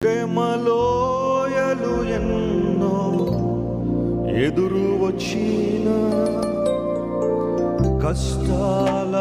ప్రేమలోయలు ఎన్నో ఎదురు వచ్చిన కష్టాల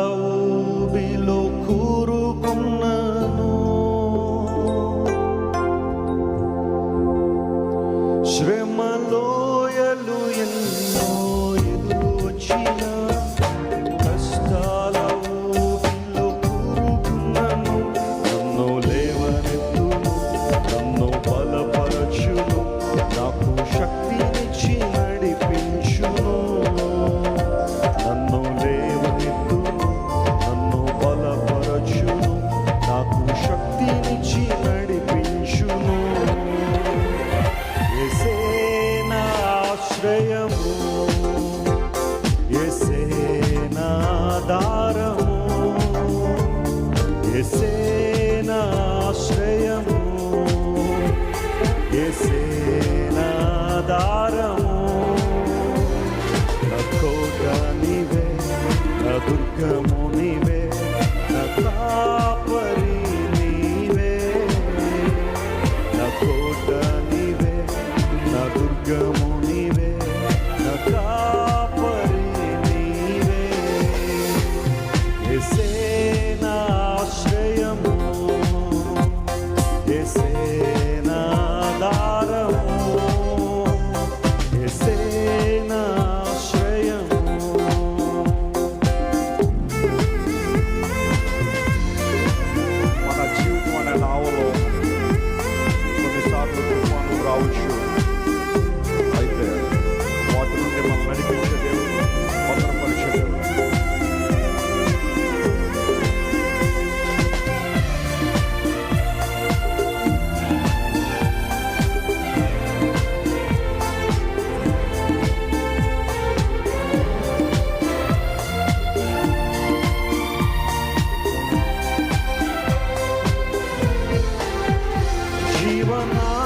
ఎసే నాధారము ఎసే నాశ్రయము ఎసే నాధారము కోట నీవే నా one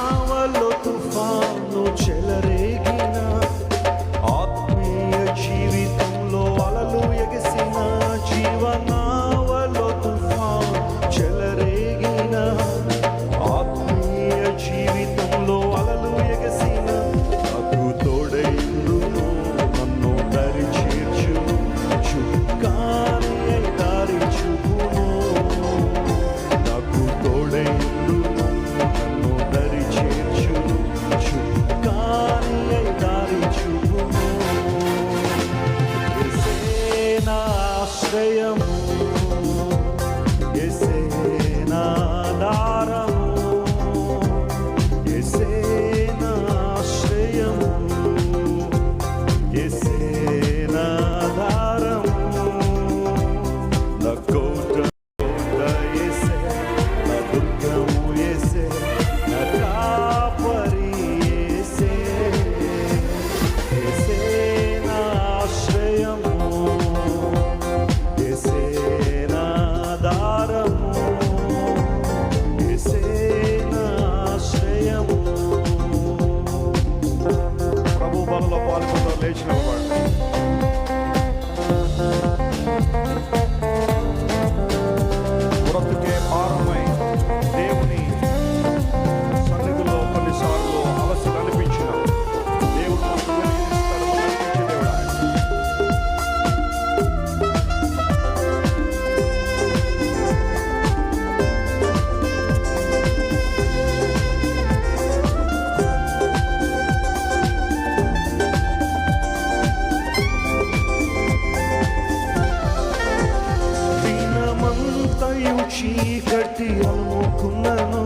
భయం చీకటి అనుకున్నాను.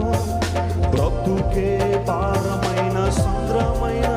బ్రతుకే పారమైన సుంద్రమైన